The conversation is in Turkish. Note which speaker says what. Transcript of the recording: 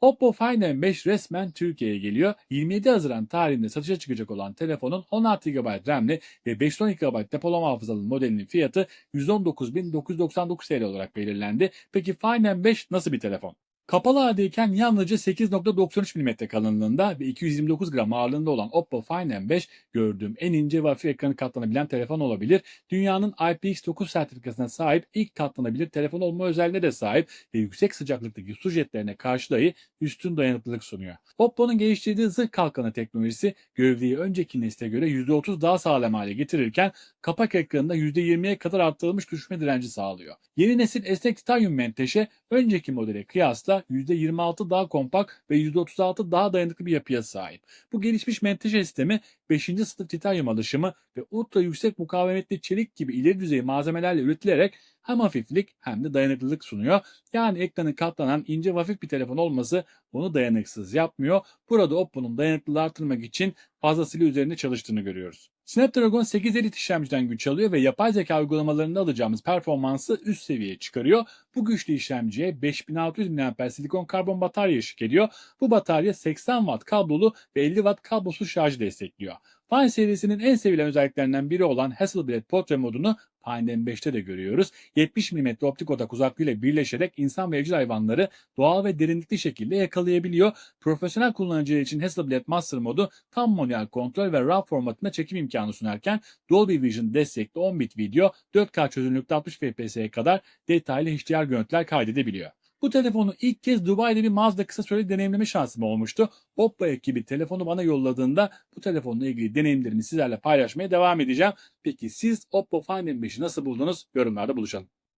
Speaker 1: Oppo Find M5 resmen Türkiye'ye geliyor. 27 Haziran tarihinde satışa çıkacak olan telefonun 16 GB RAM'li ve 512 GB depolama hafızalı modelinin fiyatı 119.999 TL olarak belirlendi. Peki Find M5 nasıl bir telefon? Kapalı haldeyken yalnızca 8.93 mm kalınlığında ve 229 gram ağırlığında olan Oppo Find M5 gördüğüm en ince ve hafif ekranı katlanabilen telefon olabilir. Dünyanın IPX9 sertifikasına sahip ilk katlanabilir telefon olma özelliğine de sahip ve yüksek sıcaklıktaki su jetlerine karşı dahi üstün dayanıklılık sunuyor. Oppo'nun geliştirdiği zırh kalkanı teknolojisi gövdeyi önceki nesle göre %30 daha sağlam hale getirirken kapak ekranında %20'ye kadar arttırılmış düşme direnci sağlıyor. Yeni nesil esnek titanyum menteşe önceki modele kıyasla %26 daha kompakt ve %36 daha dayanıklı bir yapıya sahip. Bu gelişmiş menteşe sistemi 5. sınıf titanyum alışımı ve ultra yüksek mukavemetli çelik gibi ileri düzey malzemelerle üretilerek hem hafiflik hem de dayanıklılık sunuyor. Yani ekranı katlanan ince ve hafif bir telefon olması bunu dayanıksız yapmıyor. Burada Oppo'nun dayanıklılığı artırmak için fazlasıyla üzerinde çalıştığını görüyoruz. Snapdragon 8 Elite işlemciden güç alıyor ve yapay zeka uygulamalarında alacağımız performansı üst seviyeye çıkarıyor. Bu güçlü işlemciye 5600 mAh silikon karbon batarya eşlik ediyor. Bu batarya 80 Watt kablolu ve 50 Watt kablosuz şarjı destekliyor. Fine serisinin en sevilen özelliklerinden biri olan Hasselblad Portrait modunu Find M5'te de görüyoruz. 70 mm optik odak uzaklığıyla birleşerek insan ve evcil hayvanları doğal ve derinlikli şekilde yakalayabiliyor. Profesyonel kullanıcılar için Hasselblad Master modu tam manuel kontrol ve RAW formatında çekim imkanı sunarken Dolby Vision destekli 10 bit video 4K çözünürlükte 60 FPS'ye kadar detaylı HDR görüntüler kaydedebiliyor. Bu telefonu ilk kez Dubai'de bir mağazada kısa süreli deneyimleme şansım olmuştu. Oppo ekibi telefonu bana yolladığında bu telefonla ilgili deneyimlerimi sizlerle paylaşmaya devam edeceğim. Peki siz Oppo Find M5'i nasıl buldunuz? Yorumlarda buluşalım.